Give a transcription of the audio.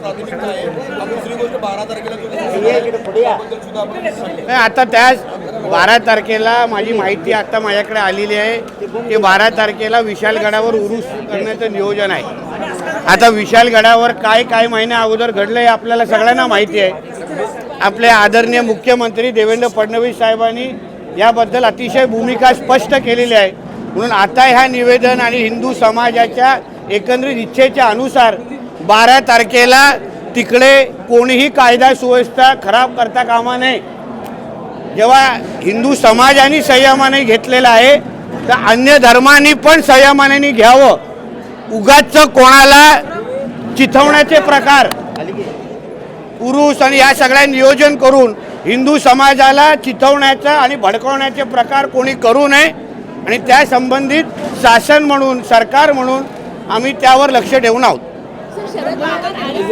प्राथमिकता आहे. आणि दुसरी गोष्ट बारा तारखेला तुम्ही आता त्याच बारा तारखेला माझी माहिती आता माझ्याकडे आलेली आहे. की बारा तारखेला विशालगडावर उरूस करण्याचं नियोजन आहे. आता विशालगडावर काय काय महिन्या अगोदर घडलं हे आपल्याला सगळ्यांना माहिती आहे. आपले आदरणीय मुख्यमंत्री देवेंद्र फडणवीस साहेबांनी याबद्दल अतिशय भूमिका स्पष्ट केलेली आहे. म्हणून आता ह्या निवेदन आणि हिंदू समाजाच्या एकंदरीत इच्छेच्या अनुसार बारा तारखेला तिकडे कोणीही कायदा सुव्यवस्था खराब करता कामा नये. जेव्हा हिंदू समाजाने संयमाने घेतलेलं आहे तर अन्य धर्मांनी पण संयमाने घ्यावं. उगाच कोणाला चिथवण्याचे प्रकार. पुरुष आणि या सगळ्या नियोजन करून हिंदू समाजाला चिथवण्याचा आणि भडकवण्याचे प्रकार कोणी करू नये. आणि त्या संबंधित शासन म्हणून सरकार म्हणून आम्ही त्यावर लक्ष ठेवून आहोत. शरद पवार आणि